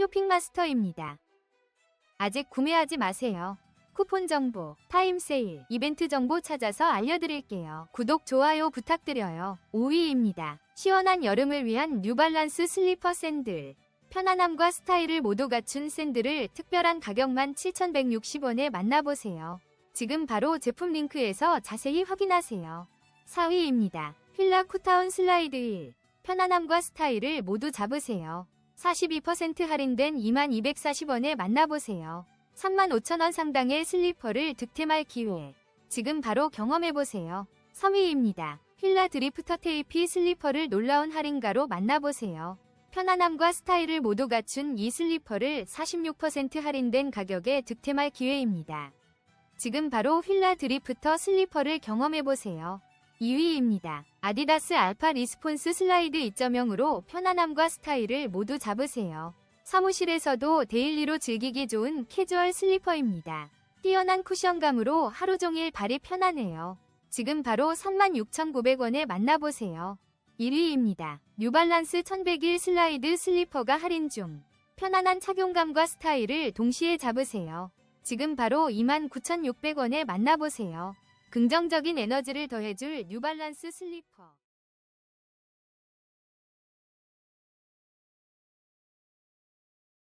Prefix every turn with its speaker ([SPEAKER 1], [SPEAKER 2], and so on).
[SPEAKER 1] 쇼핑마스터입니다. 아직 구매하지 마세요. 쿠폰 정보, 타임 세일, 이벤트 정보 찾아서 알려드릴게요. 구독, 좋아요 부탁드려요. 5위입니다. 시원한 여름을 위한 뉴발란스 슬리퍼 샌들. 편안함과 스타일을 모두 갖춘 샌들을 특별한 가격만 7,160원에 만나보세요. 지금 바로 제품 링크에서 자세히 확인하세요. 4위입니다. 휠라 쿠타운 슬라이드 힐. 편안함과 스타일을 모두 잡으세요. 42% 할인된 2240원에 만나보세요. 35,000원 상당의 슬리퍼를 득템할 기회. 지금 바로 경험해보세요. 3위입니다. 휠라 드리프터 테이피 슬리퍼를 놀라운 할인가로 만나보세요. 편안함과 스타일을 모두 갖춘 이 슬리퍼를 46% 할인된 가격에 득템할 기회입니다. 지금 바로 휠라 드리프터 슬리퍼를 경험해보세요. 2위입니다. 아디다스 알파 리스폰스 슬라이드 2.0으로 편안함과 스타일을 모두 잡으세요. 사무실에서도 데일리로 즐기기 좋은 캐주얼 슬리퍼입니다. 뛰어난 쿠션감으로 하루 종일 발이 편안해요. 지금 바로 36,900원에 만나보세요. 1위입니다. 뉴발란스 1101 슬라이드 슬리퍼가 할인 중. 편안한 착용감과 스타일을 동시에 잡으세요. 지금 바로 29,600원에 만나보세요. 긍정적인 에너지를 더해줄 뉴발란스 슬리퍼.